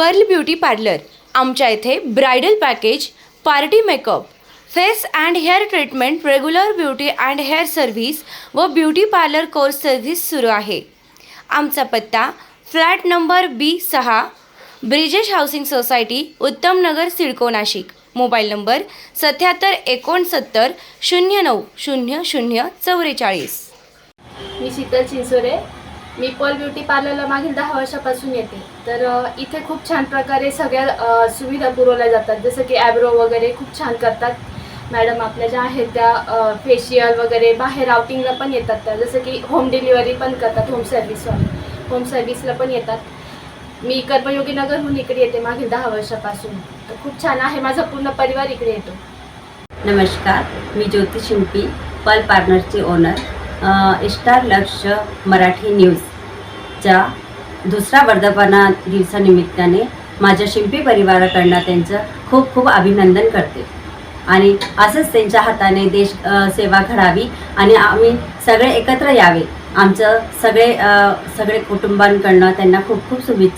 Perl beauty parlour आमच्या इथे bridal package party makeup face and hair treatment regular beauty and hair service व beauty parlour course service सुरू आहे. आमचा पत्ता फ्लॅट नंबर बी सहा Brijesh housing society Uttam Nagar CIDCO Nashik. Mobile number सत्याहत्तर एकोणसत्तर शून्य नऊ शून्य शून्य चौवेचाळीस मी शीतल चिंचोरे मी पर्ल ब्युटी पार्लरला मागील दहा वर्षापासून येते. तर इथे खूप छान प्रकारे सगळ्या सुविधा पुरवल्या जातात. जसं की ॲब्रो वगैरे खूप छान करतात. मॅडम आपल्या ज्या आहेत त्या फेशियल वगैरे बाहेर आउटिंगला पण येतात. त्या जसं की होम डिलिव्हरी पण करतात होम सर्व्हिसवाले होम सर्व्हिसला पण येतात. मी कर्मयोगी नगरहून इकडे येते मागील दहा वर्षापासून. तर खूप छान आहे माझा पूर्ण परिवार इकडे येतो. नमस्कार. मी ज्योती शिंपी पल पार्टनरचे ओनर स्टार लक्ष मराठी न्यूजच्या दुसरा वर्धापना दिवसानिमित्ताने माझ्या शिंपी परिवाराकडनं त्यांचं खूप खूप अभिनंदन करते. आणि असंच त्यांच्या हाताने देश सेवा घडावी आणि आम्ही सगळे एकत्र यावे. आमचं सगळे सगळे कुटुंबांकडनं त्यांना खूप खूप शुभेच्छा